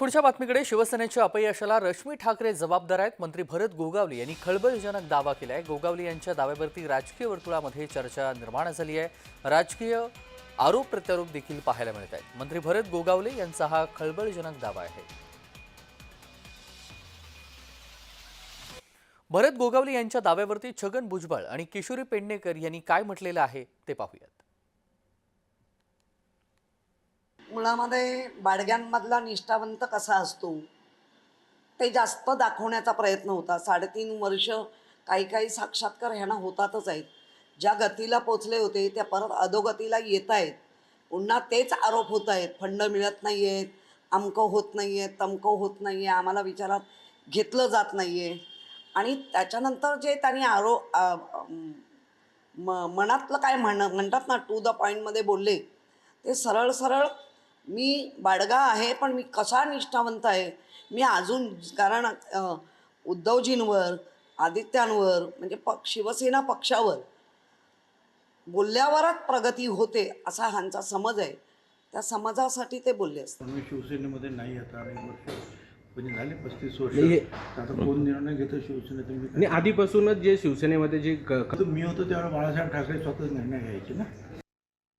पुढच्या बातमीकडे शिवसेनेच्या अपयशाला रश्मी ठाकरे जबाबदार आहेत. मंत्री भरत गोगावले यांनी खळबळजनक दावा केला आहे गोगावले यांच्या दाव्यावरती राजकीय वर्तुळामध्ये चर्चा निर्माण झाली आहे. राजकीय आरोप प्रत्यारोप देखील पाहायला मिळत आहेत. मंत्री भरत गोगावले यांचा हा खळबळजनक दावा आहे. भरत गोगावले यांच्या दाव्यावरती छगन भुजबळ आणि किशोरी पेडणेकर यांनी काय म्हटलेलं आहे ते पाहूयात. मुळामध्ये बाडग्यांमधला निष्ठावंत कसा असतो? ते जास्त दाखवण्याचा प्रयत्न होता. साडेतीन वर्ष काही काही साक्षात्कार ह्यांना होतातच आहेत. ज्या गतीला पोचले होते त्या परत अधोगतीला येत आहेत. पुन्हा तेच आरोप होत आहेत. फंड मिळत नाही आहेत अमकं होत नाही आहे तमकं होत नाही आहे आम्हाला विचारात घेतलं जात नाही आहे आणि त्याच्यानंतर जे त्यांनी आरो म मनातलं काय म्हण म्हणतात ना टू द पॉईंटमध्ये बोलले ते सरळ सरळ मी बाडगा आहे पण मी कसा निष्ठावंत आहे? मी अजून कारण उद्धवजींवर आदित्यांवर म्हणजे पक शिवसेना पक्षावर बोलल्यावरच प्रगती होते असा ह्यांचा समज आहे. त्या समजासाठी ते बोलले असतात मी शिवसेनेमध्ये नाही आता अनेक वर्ष म्हणजे झाले पस्तीस वर्ष. आता कोण निर्णय घेतो शिवसेनेत मी आणि आधीपासूनच जे शिवसेनेमध्ये जे मी होतो त्यावेळेला बाळासाहेब ठाकरे स्वतःच निर्णय घ्यायचे ना.